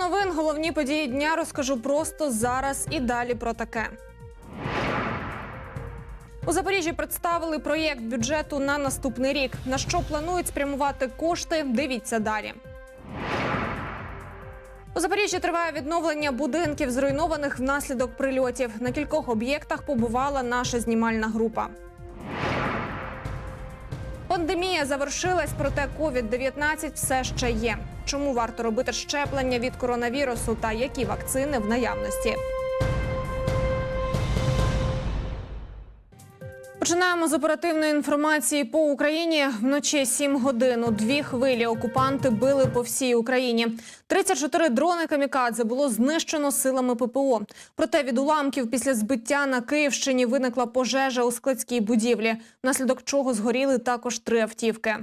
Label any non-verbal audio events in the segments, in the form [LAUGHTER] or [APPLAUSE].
Новин, головні події дня розкажу просто зараз і далі про таке. У Запоріжжі представили проєкт бюджету на наступний рік. На що планують спрямувати кошти? Дивіться далі. У Запоріжжі триває відновлення будинків, зруйнованих внаслідок прильотів. На кількох об'єктах побувала наша знімальна група. Пандемія завершилась, проте COVID-19 все ще є. Чому варто робити щеплення від коронавірусу та які вакцини в наявності? Починаємо з оперативної інформації по Україні. Вночі 7 годин у дві хвилі окупанти били по всій Україні. 34 дрони камікадзе було знищено силами ППО. Проте від уламків після збиття на Київщині виникла пожежа у складській будівлі, внаслідок чого згоріли також три автівки.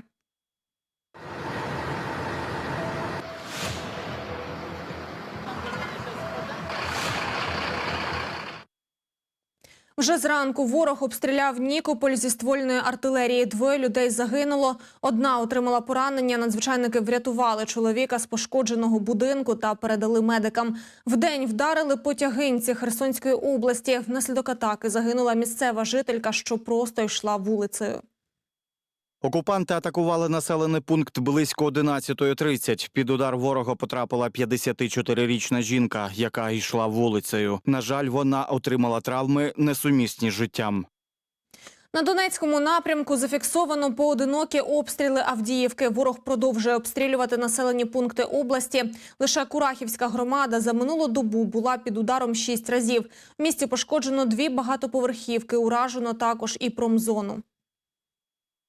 Вже зранку ворог обстріляв Нікополь зі ствольної артилерії. Двоє людей загинуло. Одна отримала поранення. Надзвичайники врятували чоловіка з пошкодженого будинку та передали медикам. Вдень вдарили по тягинці Херсонської області. Внаслідок атаки загинула місцева жителька, що просто йшла вулицею. Окупанти атакували населений пункт близько 11.30. Під удар ворога потрапила 54-річна жінка, яка йшла вулицею. На жаль, вона отримала травми несумісні з життям. На Донецькому напрямку зафіксовано поодинокі обстріли Авдіївки. Ворог продовжує обстрілювати населені пункти області. Лише Курахівська громада за минулу добу була під ударом шість разів. В місті пошкоджено дві багатоповерхівки. Уражено також і промзону.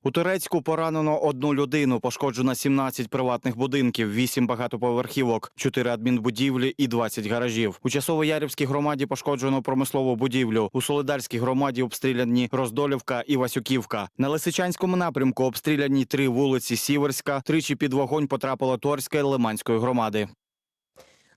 У Турецьку поранено одну людину, пошкоджено 17 приватних будинків, 8 багатоповерхівок, 4 адмінбудівлі і 20 гаражів. У Часово-Ярівській громаді пошкоджено промислову будівлю. У Солидарській громаді обстріляні Роздолівка і Васюківка. На Лисичанському напрямку обстріляні три вулиці Сіверська. Тричі під вогонь потрапила Торська і Лиманської громади.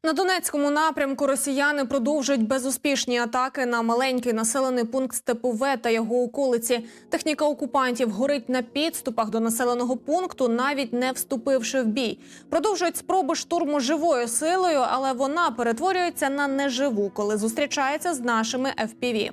На Донецькому напрямку росіяни продовжують безуспішні атаки на маленький населений пункт Степове та його околиці. Техніка окупантів горить на підступах до населеного пункту, навіть не вступивши в бій. Продовжують спроби штурму живою силою, але вона перетворюється на неживу, коли зустрічається з нашими FPV.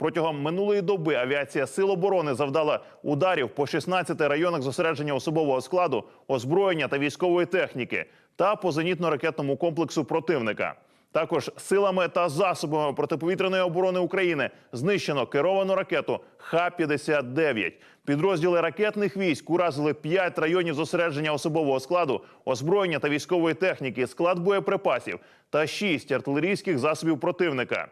Протягом минулої доби авіація Сил оборони завдала ударів по 16 районах зосередження особового складу, озброєння та військової техніки та по зенітно-ракетному комплексу противника. Також силами та засобами протиповітряної оборони України знищено керовану ракету Х-59. Підрозділи ракетних військ уразили 5 районів зосередження особового складу, озброєння та військової техніки, склад боєприпасів та 6 артилерійських засобів противника.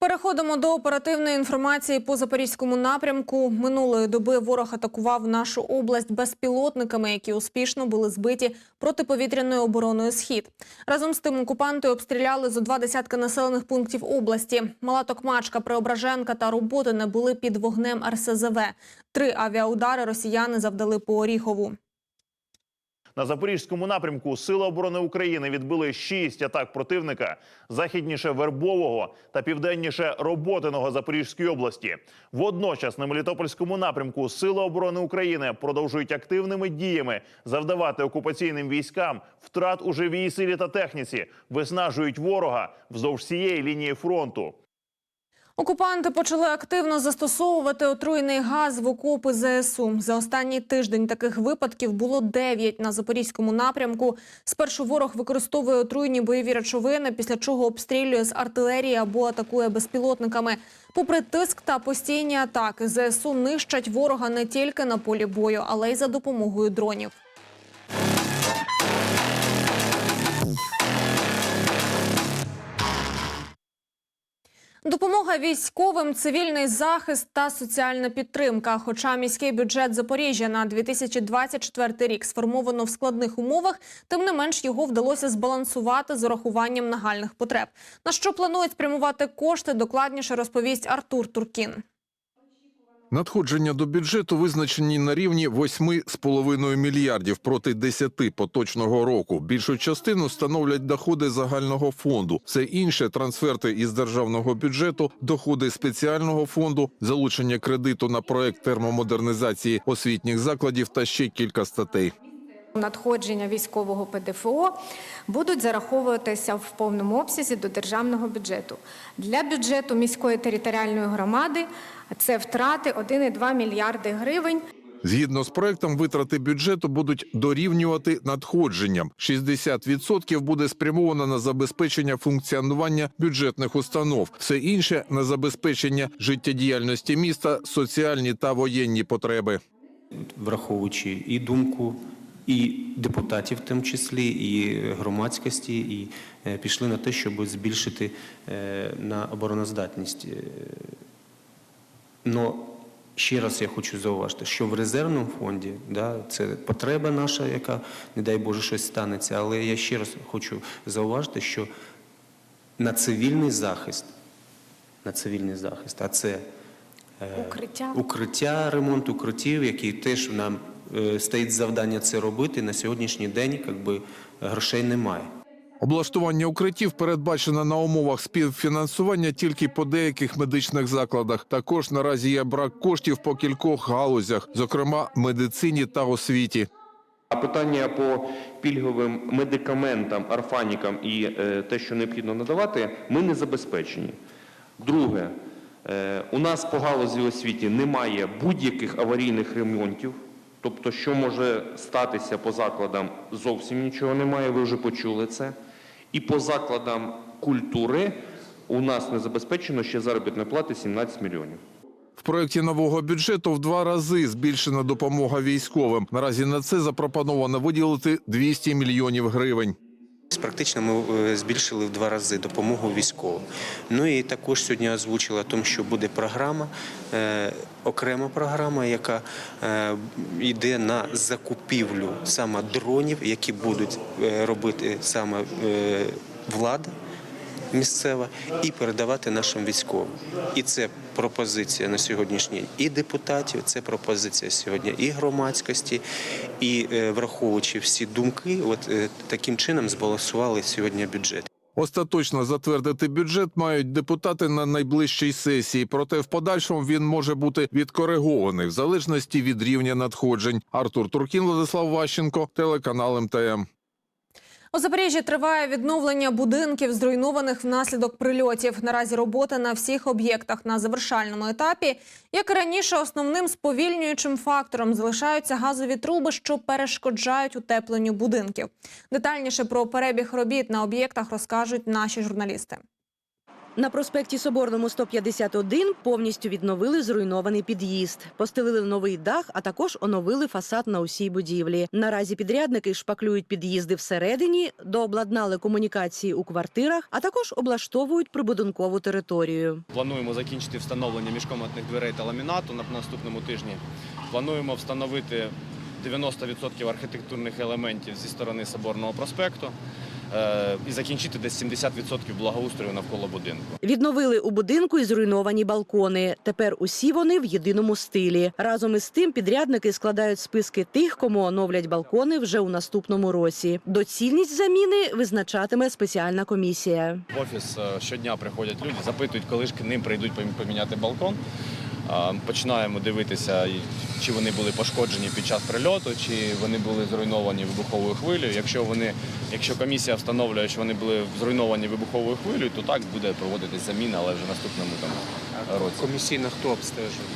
Переходимо до оперативної інформації по запорізькому напрямку. Минулої доби ворог атакував нашу область безпілотниками, які успішно були збиті протиповітряною обороною Схід. Разом з тим окупанти обстріляли зо два десятки населених пунктів області. Мала Токмачка, Преображенка та Роботине були під вогнем РСЗВ. Три авіаудари росіяни завдали по Оріхову. На запорізькому напрямку Сили оборони України відбили шість атак противника західніше Вербового та південніше Роботиного Запорізької області. Водночас на Мелітопольському напрямку Сили оборони України продовжують активними діями завдавати окупаційним військам втрат у живій силі та техніці, виснажують ворога вздовж всієї лінії фронту. Окупанти почали активно застосовувати отруйний газ в окопи ЗСУ. За останній тиждень таких випадків було 9 на запорізькому напрямку. Спершу ворог використовує отруйні бойові речовини, після чого обстрілює з артилерії або атакує безпілотниками. Попри тиск та постійні атаки, ЗСУ нищать ворога не тільки на полі бою, але й за допомогою дронів. Допомога військовим, цивільний захист та соціальна підтримка. Хоча міський бюджет Запоріжжя на 2024 рік сформовано в складних умовах, тим не менш його вдалося збалансувати з урахуванням нагальних потреб. На що планують спрямувати кошти, докладніше розповість Артур Туркін. Надходження до бюджету визначені на рівні 8,5 мільярдів проти 10 поточного року. Більшу частину становлять доходи загального фонду. Все інше трансферти із державного бюджету, доходи спеціального фонду, залучення кредиту на проект термомодернізації освітніх закладів та ще кілька статей. Надходження військового ПДФО будуть зараховуватися в повному обсязі до державного бюджету. Для бюджету міської територіальної громади це втрати 1,2 мільярди гривень. Згідно з проектом, витрати бюджету будуть дорівнювати надходженням. 60% буде спрямовано на забезпечення функціонування бюджетних установ, все інше на забезпечення життєдіяльності міста, соціальні та воєнні потреби. враховуючи і думку, і депутатів, в тому числі, і громадськості, і е, пішли на те, щоб збільшити е, на обороноздатність. Е, Но ще раз я хочу зауважити, що в резервному фонді да, це потреба наша, яка, не дай Боже, щось станеться. Але я ще раз хочу зауважити, що на цивільний захист, на цивільний захист, а це е, Укриття. укриття, ремонт укриттів, який теж нам стоїть завдання це робити. На сьогоднішній день якби, грошей немає. Облаштування укриттів передбачено на умовах співфінансування тільки по деяких медичних закладах. Також наразі є брак коштів по кількох галузях, зокрема медицині та освіті. А питання по пільговим медикаментам, арфанікам і е, те, що необхідно надавати, ми не забезпечені. Друге, е, у нас по галузі освіті немає будь-яких аварійних ремонтів. Тобто, що може статися по закладам, зовсім нічого немає, ви вже почули це. І по закладам культури у нас не забезпечено ще заробітної плати 17 мільйонів. В проєкті нового бюджету в два рази збільшена допомога військовим. Наразі на це запропоновано виділити 200 мільйонів гривень. Практично ми е, збільшили в два рази допомогу військовим. Ну і також сьогодні озвучила тому, що буде програма, е, окрема програма, яка е, йде на закупівлю саме дронів, які будуть робити саме влада місцева, і передавати нашим військовим. І це пропозиція на сьогоднішній і депутатів, це пропозиція сьогодні і громадськості, і е, враховуючи всі думки, от е, таким чином збалансували сьогодні бюджет. Остаточно затвердити бюджет мають депутати на найближчій сесії, проте в подальшому він може бути відкоригований в залежності від рівня надходжень. Артур Туркін, Владислав Ващенко, телеканал МТМ. У Запоріжжі триває відновлення будинків, зруйнованих внаслідок прильотів. Наразі роботи на всіх об'єктах на завершальному етапі. Як і раніше, основним сповільнюючим фактором залишаються газові труби, що перешкоджають утепленню будинків. Детальніше про перебіг робіт на об'єктах розкажуть наші журналісти. На проспекті Соборному 151 повністю відновили зруйнований під'їзд, постелили новий дах, а також оновили фасад на усій будівлі. Наразі підрядники шпаклюють під'їзди всередині, дообладнали комунікації у квартирах, а також облаштовують прибудинкову територію. Плануємо закінчити встановлення міжкомнатних дверей та ламінату на наступному тижні. Плануємо встановити 90% архітектурних елементів зі сторони Соборного проспекту і закінчити десь 70% благоустрою навколо будинку. Відновили у будинку і зруйновані балкони. Тепер усі вони в єдиному стилі. Разом із тим підрядники складають списки тих, кому оновлять балкони вже у наступному році. Доцільність заміни визначатиме спеціальна комісія. В офіс е, щодня приходять люди, запитують, коли ж к ним прийдуть помі- поміняти балкон. Починаємо дивитися, чи вони були пошкоджені під час прильоту, чи вони були зруйновані вибуховою хвилею. Якщо вони, якщо комісія встановлює, що вони були зруйновані вибуховою хвилею, то так буде проводитись заміна, але вже наступному там році. Комісійно хто обстежує?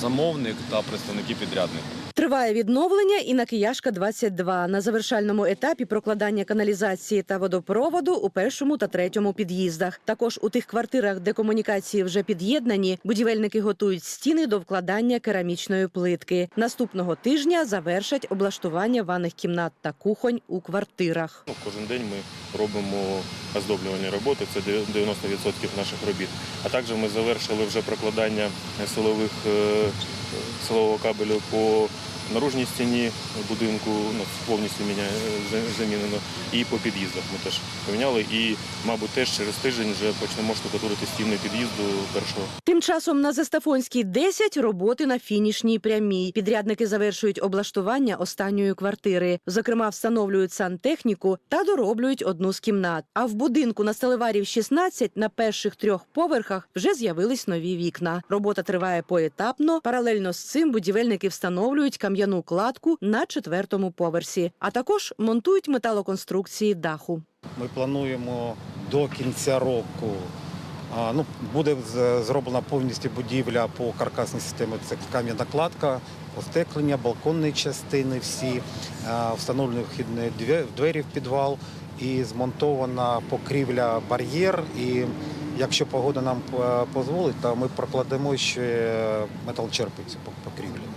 Замовник та представники підрядника. Триває відновлення і на Кияшка 22 на завершальному етапі прокладання каналізації та водопроводу у першому та третьому під'їздах. Також у тих квартирах, де комунікації вже під'єднані, будівельники готують стіни до вкладання керамічної плитки. Наступного тижня завершать облаштування ванних кімнат та кухонь у квартирах. Ну, Кожен день ми робимо оздоблювальні роботи, це 90% наших робіт. А також ми завершили вже прокладання силових, е, силового кабелю по наружній стіні будинку, ну, повністю міня- замінено, і по під'їздах ми теж поміняли. І, мабуть, теж через тиждень вже почнемо штукатурити стіни під'їзду першого. Тим часом на Застафонській 10 роботи на фінішній прямій. Підрядники завершують облаштування останньої квартири. Зокрема, встановлюють сантехніку та дороблюють одну з кімнат. А в будинку на Сталеварів 16 на перших трьох поверхах вже з'явились нові вікна. Робота триває поетапно. Паралельно з цим будівельники встановлюють кам'яні кам'яну кладку на четвертому поверсі, а також монтують металоконструкції даху. Ми плануємо до кінця року. Ну, буде зроблена повністю будівля по каркасній системі. Це кам'яна кладка, остеклення, балконні частини всі, встановлені вхідні двері в підвал і змонтована покрівля бар'єр. І якщо погода нам е, дозволить, то ми прокладемо ще металочерпицю по покрівлі.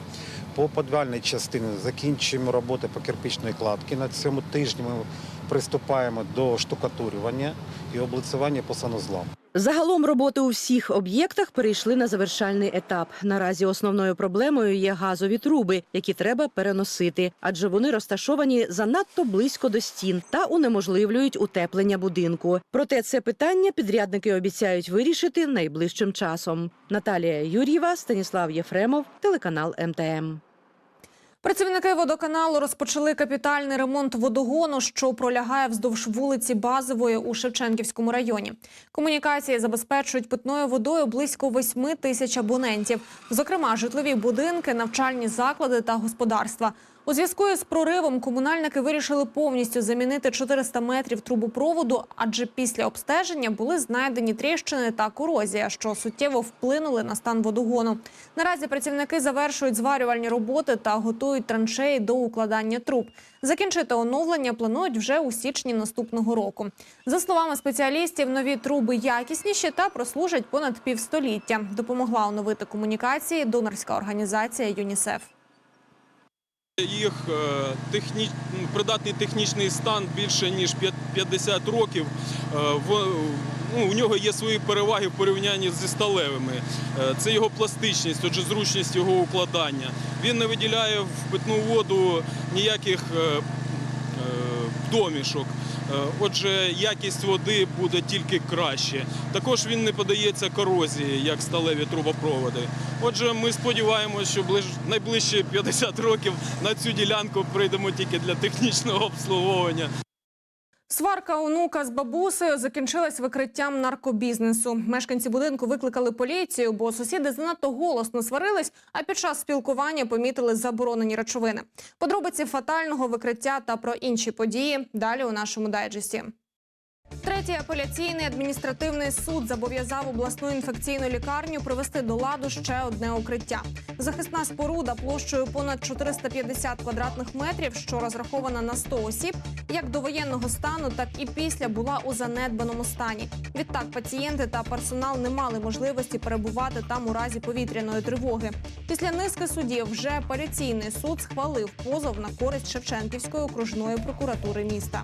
По подвальній частині закінчуємо роботи по кирпичної кладки. На цьому тижні ми приступаємо до штукатурювання і облицювання по санузлам. Загалом роботи у всіх об'єктах перейшли на завершальний етап. Наразі основною проблемою є газові труби, які треба переносити, адже вони розташовані занадто близько до стін та унеможливлюють утеплення будинку. Проте це питання підрядники обіцяють вирішити найближчим часом. Наталія Юр'єва, Станіслав Єфремов, телеканал МТМ. Працівники водоканалу розпочали капітальний ремонт водогону, що пролягає вздовж вулиці Базової у Шевченківському районі. Комунікації забезпечують питною водою близько 8 тисяч абонентів, зокрема житлові будинки, навчальні заклади та господарства. У зв'язку із проривом комунальники вирішили повністю замінити 400 метрів трубопроводу, адже після обстеження були знайдені тріщини та корозія, що суттєво вплинули на стан водогону. Наразі працівники завершують зварювальні роботи та готують траншеї до укладання труб. Закінчити оновлення планують вже у січні наступного року. За словами спеціалістів, нові труби якісніші та прослужать понад півстоліття. Допомогла оновити комунікації донорська організація ЮНІСЕФ. Їх е, техні... придатний технічний стан більше ніж п'ят- 50 років. Е, Ну, у нього є свої переваги в порівнянні зі сталевими. Е, Це його пластичність, отже, зручність його укладання. Він не виділяє в питну воду ніяких е, е, домішок. Отже, якість води буде тільки краще. Також він не подається корозії, як сталеві трубопроводи. Отже, ми сподіваємося, що ближ... найближчі 50 років на цю ділянку прийдемо тільки для технічного обслуговування. Сварка онука з бабусею закінчилась викриттям наркобізнесу. Мешканці будинку викликали поліцію, бо сусіди занадто голосно сварились, а під час спілкування помітили заборонені речовини. Подробиці фатального викриття та про інші події далі у нашому дайджесті. Третій апеляційний адміністративний суд зобов'язав обласну інфекційну лікарню привести до ладу ще одне укриття. Захисна споруда площею понад 450 квадратних метрів, що розрахована на 100 осіб, як до воєнного стану, так і після була у занедбаному стані. Відтак пацієнти та персонал не мали можливості перебувати там у разі повітряної тривоги. Після низки судів вже апеляційний суд схвалив позов на користь Шевченківської окружної прокуратури міста.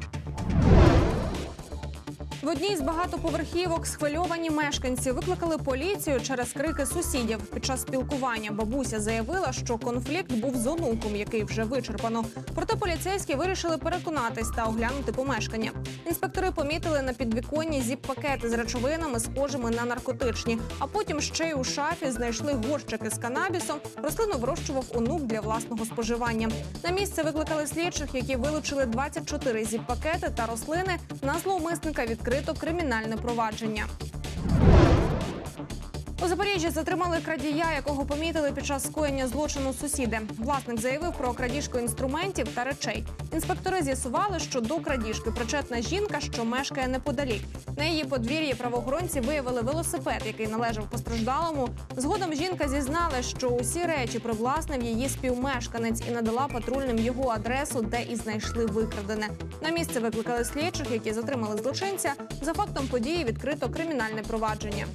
В одній з багатоповерхівок схвильовані мешканці викликали поліцію через крики сусідів. Під час спілкування бабуся заявила, що конфлікт був з онуком, який вже вичерпано. Проте поліцейські вирішили переконатись та оглянути помешкання. Інспектори помітили на підвіконні зіп-пакети з речовинами, схожими на наркотичні. А потім ще й у шафі знайшли горщики з канабісом. Рослину вирощував онук для власного споживання. На місце викликали слідчих, які вилучили 24 зіп-пакети та рослини. На зловмисника відкрито кримінальне провадження. У Запоріжжі затримали крадія, якого помітили під час скоєння злочину сусіди. Власник заявив про крадіжку інструментів та речей. Інспектори з'ясували, що до крадіжки причетна жінка, що мешкає неподалік. На її подвір'ї правоохоронці виявили велосипед, який належав постраждалому. Згодом жінка зізнала, що усі речі привласнив її співмешканець і надала патрульним його адресу, де і знайшли викрадене. На місце викликали слідчих, які затримали злочинця. За фактом події відкрито кримінальне провадження.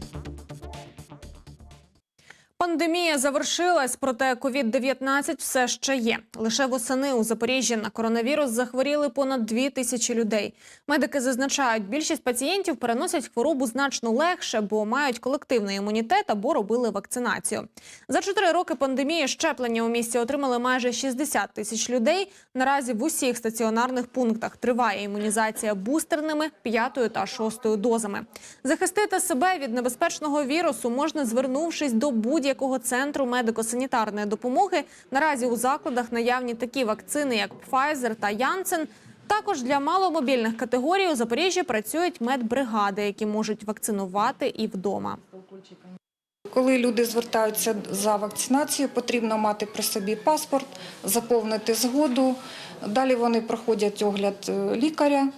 Пандемія завершилась, проте COVID-19 все ще є. Лише восени у Запоріжжі на коронавірус захворіли понад дві тисячі людей. Медики зазначають, більшість пацієнтів переносять хворобу значно легше, бо мають колективний імунітет або робили вакцинацію. За чотири роки пандемії щеплення у місті отримали майже 60 тисяч людей. Наразі в усіх стаціонарних пунктах триває імунізація бустерними п'ятою та шостою дозами. Захистити себе від небезпечного вірусу можна звернувшись до будь-якого центру медико-санітарної допомоги. Наразі у закладах наявні такі вакцини, як Pfizer та Janssen. Також для маломобільних категорій у Запоріжжі працюють медбригади, які можуть вакцинувати і вдома. Коли люди звертаються за вакцинацією, потрібно мати при собі паспорт, заповнити згоду. Далі вони проходять огляд е, лікаря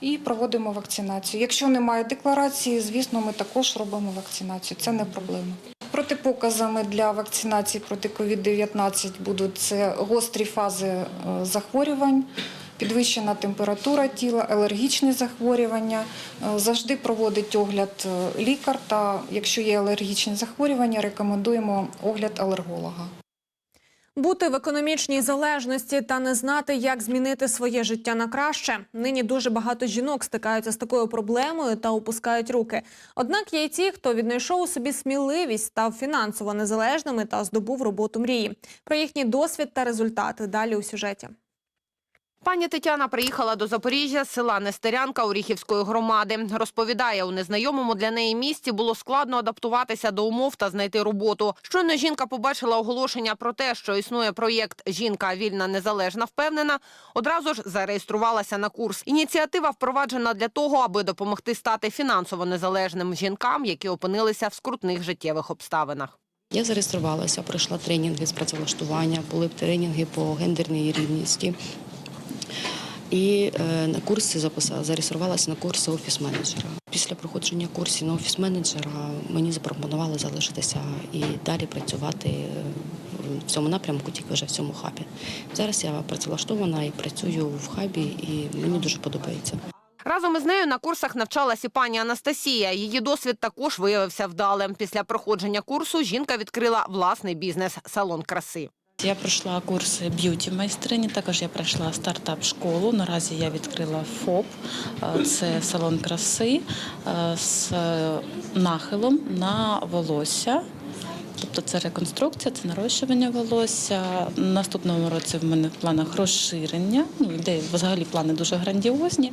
і проводимо вакцинацію. Якщо немає декларації, звісно, ми також робимо вакцинацію. Це не проблема. Протипоказами для вакцинації проти COVID-19 будуть це гострі фази е, захворювань, підвищена температура тіла, алергічні захворювання. Е, Завжди проводить огляд е, лікар та, якщо є алергічні захворювання, рекомендуємо огляд алерголога. Бути в економічній залежності та не знати, як змінити своє життя на краще. Нині дуже багато жінок стикаються з такою проблемою та опускають руки. Однак є й ті, хто віднайшов у собі сміливість, став фінансово незалежними та здобув роботу мрії. Про їхній досвід та результати далі у сюжеті. Пані Тетяна приїхала до Запоріжжя з села Нестерянка Оріхівської громади. Розповідає, у незнайомому для неї місті було складно адаптуватися до умов та знайти роботу. Щойно жінка побачила оголошення про те, що існує проєкт Жінка вільна, незалежна, впевнена. Одразу ж зареєструвалася на курс. Ініціатива впроваджена для того, аби допомогти стати фінансово незалежним жінкам, які опинилися в скрутних життєвих обставинах. Я зареєструвалася, пройшла тренінги з працевлаштування, були тренінги по гендерній рівності. І е, на курси записала, зареєструвалася на курси офіс-менеджера. Після проходження курсів на офіс-менеджера мені запропонували залишитися і далі працювати е, в цьому напрямку, тільки вже в цьому хабі. Зараз я працевлаштована і працюю в хабі, і мені дуже подобається. Разом із нею на курсах навчалась і пані Анастасія. Її досвід також виявився вдалим. Після проходження курсу жінка відкрила власний бізнес – салон краси. Я пройшла курси б'юті майстрині. Також я пройшла стартап-школу. Наразі я відкрила ФОП, е, це салон краси е, з нахилом на волосся. Тобто це реконструкція, це нарощування волосся. Наступному році в мене в планах розширення. Ну, ідеї взагалі плани дуже грандіозні,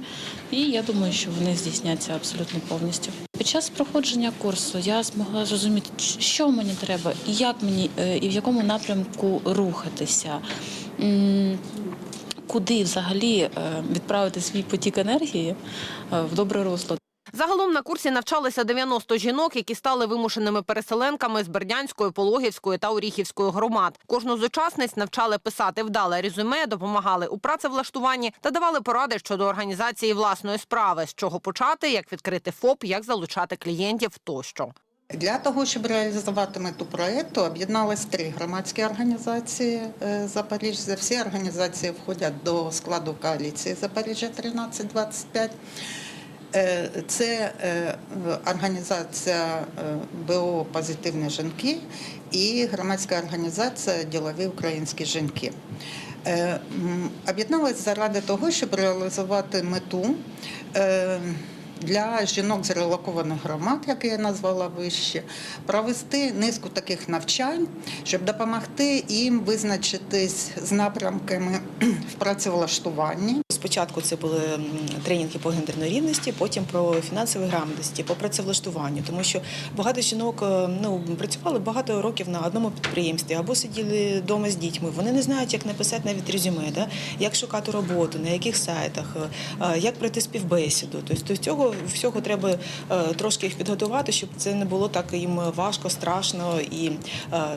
і я думаю, що вони здійсняться абсолютно повністю. Під час проходження курсу я змогла зрозуміти, що мені треба, і як мені е, і в якому напрямку рухатися. Куди взагалі е, відправити свій потік енергії е, в добре русло. Загалом на курсі навчалися 90 жінок, які стали вимушеними переселенками з Бердянської, Пологівської та Оріхівської громад. Кожну з учасниць навчали писати вдале резюме, допомагали у працевлаштуванні та давали поради щодо організації власної справи, з чого почати, як відкрити ФОП, як залучати клієнтів тощо. Для того, щоб реалізувати мету проєкту, об'єдналися три громадські організації е, Запоріжжя. Всі організації входять до складу коаліції Запоріжжя 1325. Е, Це е, організація е, БО Позитивні жінки і громадська організація Ділові українські жінки. М, Об'єдналися заради того, щоб реалізувати мету для жінок з релокованих громад, як я назвала вище, провести низку таких навчань, щоб допомогти їм визначитись з напрямками [CLEARS THROAT] в працевлаштуванні. Спочатку це були тренінги по гендерній рівності, потім про фінансові грамотності, по працевлаштуванню, тому що багато жінок е, ну, працювали багато років на одному підприємстві або сиділи вдома з дітьми. Вони не знають, як написати навіть резюме, да? як шукати роботу, на яких сайтах, е, е, як пройти співбесіду. Тобто до цього всього треба трошки їх підготувати, щоб це не було так їм важко, страшно, і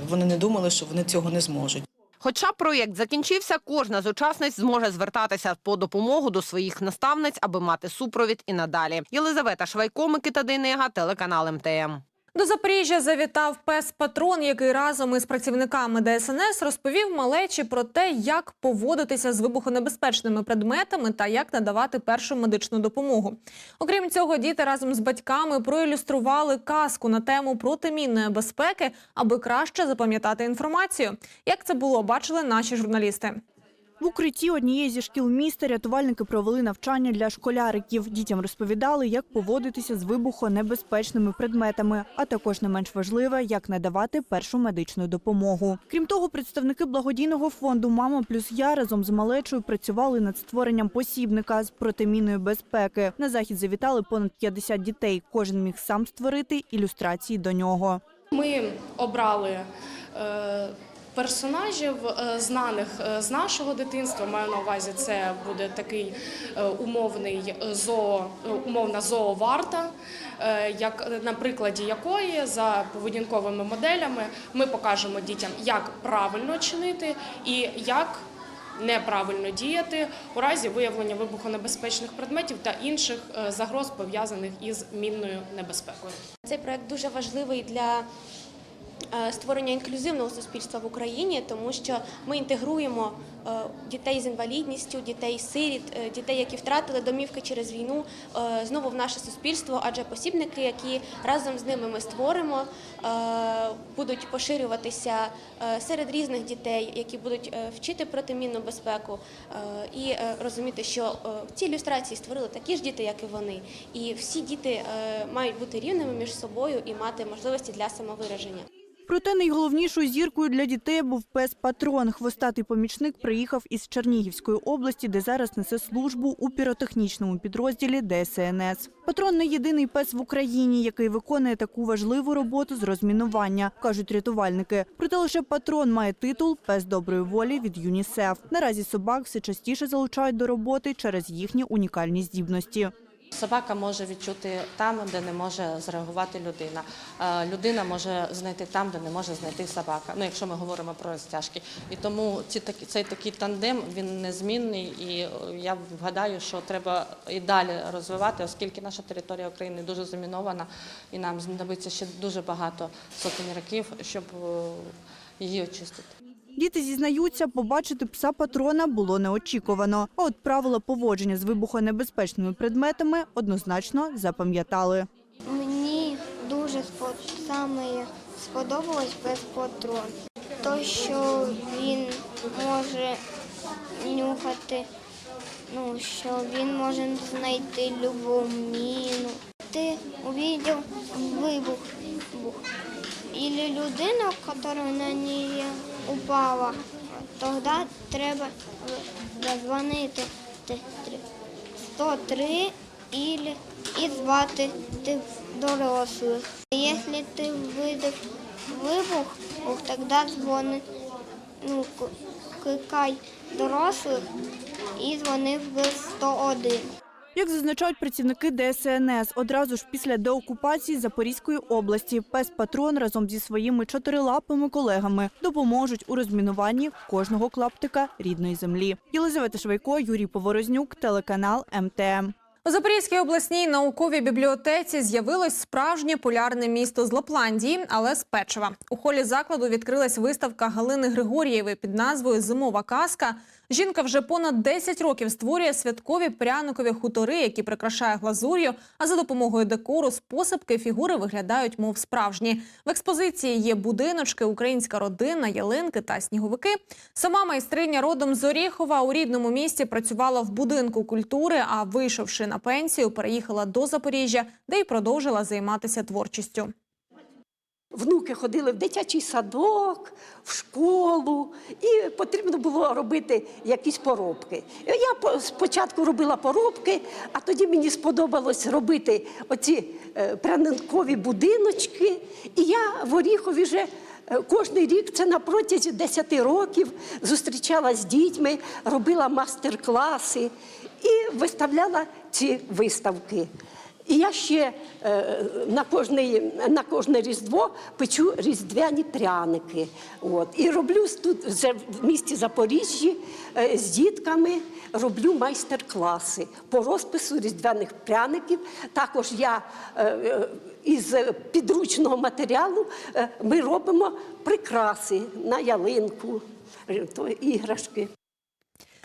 вони не думали, що вони цього не зможуть. Хоча проєкт закінчився, кожна з учасниць зможе звертатися по допомогу до своїх наставниць, аби мати супровід і надалі. Єлизавета Швайко, Микита Дейнега, телеканал МТМ. До Запоріжжя завітав пес-патрон, який разом із працівниками ДСНС розповів малечі про те, як поводитися з вибухонебезпечними предметами та як надавати першу медичну допомогу. Окрім цього, діти разом з батьками проілюстрували казку на тему протимінної безпеки, аби краще запам'ятати інформацію. Як це було, бачили наші журналісти. В укритті однієї зі шкіл міста рятувальники провели навчання для школяриків. Дітям розповідали, як поводитися з вибухонебезпечними предметами, а також не менш важливе, як надавати першу медичну допомогу. Крім того, представники благодійного фонду Мама плюс я разом з малечою працювали над створенням посібника з протимінної безпеки. На захід завітали понад 50 дітей. Кожен міг сам створити ілюстрації до нього. Ми обрали е, персонажів е, знаних е, з нашого дитинства. Маю на увазі, це буде такий е, умовний зоо, умовна зооварта, як на прикладі якої за поведінковими моделями ми покажемо дітям, як правильно чинити і як неправильно діяти у разі виявлення вибухонебезпечних предметів та інших загроз пов'язаних із мінною небезпекою. Цей проект дуже важливий для створення інклюзивного суспільства в Україні, тому що ми інтегруємо е, дітей з інвалідністю, дітей сиріт, е, дітей, які втратили домівки через війну, е, знову в наше суспільство, адже посібники, які разом з ними ми створимо, е, будуть поширюватися е, серед різних дітей, які будуть е, вчити протимінну безпеку е, і е, розуміти, що е, ці ілюстрації створили такі ж діти, як і вони, і всі діти е, мають бути рівними між собою і мати можливості для самовираження. Проте найголовнішою зіркою для дітей був пес Патрон. Хвостатий помічник приїхав із Чернігівської області, де зараз несе службу у піротехнічному підрозділі ДСНС. Патрон не єдиний пес в Україні, який виконує таку важливу роботу з розмінування, кажуть рятувальники. Проте лише патрон має титул Пес доброї волі від ЮНІСЕФ. Наразі собак все частіше залучають до роботи через їхні унікальні здібності. Собака може відчути там, де не може зреагувати людина. Е, Людина може знайти там, де не може знайти собака. Ну, якщо ми говоримо про розтяжки. І тому цей такий тандем він незмінний. І е, я вгадаю, що треба і далі розвивати, оскільки наша територія України дуже замінована, і нам знадобиться ще дуже багато сотень років, щоб е, її очистити. Діти зізнаються, побачити пса патрона було неочікувано. А от правила поводження з вибухонебезпечними предметами однозначно запам'ятали. Мені дуже саме сподобалось без патрон. То, що він може нюхати, ну, що він може знайти любу міну. Ти увидів вибух. Или людина, яка на неї упала, тоді треба дозвонити 103 или і звати тих дорослих. Якщо ти видав вибух, ух, тоді дзвони, ну, кликай дорослих і дзвони в 101. Як зазначають працівники ДСНС, одразу ж після деокупації Запорізької області пес Патрон разом зі своїми чотирилапими колегами допоможуть у розмінуванні кожного клаптика рідної землі. Єлизавета Швайко, Юрій Поворознюк, телеканал МТМ. У Запорізькій обласній науковій бібліотеці з'явилось справжнє полярне місто з Лапландії, але з печива. У холі закладу відкрилась виставка Галини Григорієвої під назвою Зимова казка. Жінка вже понад 10 років створює святкові пряникові хутори, які прикрашає глазур'ю. А за допомогою декору способки фігури виглядають, мов справжні. В експозиції є будиночки, українська родина, ялинки та сніговики. Сама майстриня родом з Оріхова у рідному місті працювала в будинку культури, а вийшовши на пенсію, переїхала до Запоріжжя, де й продовжила займатися творчістю. Внуки ходили в дитячий садок, в школу, і потрібно було робити якісь поробки. Я спочатку робила поробки, а тоді мені сподобалось робити оці е, прянинкові будиночки. І я в Оріхові вже е, кожний рік, це на протязі 10 років, зустрічалася з дітьми, робила мастер-класи і виставляла ці виставки. І я ще е, на, кожний, на кожне Різдво печу різдвяні пряники. От. І роблю тут вже в місті Запоріжжі е, з дітками роблю майстер-класи по розпису різдвяних пряників. Також я е, із підручного матеріалу ми робимо прикраси на ялинку, іграшки.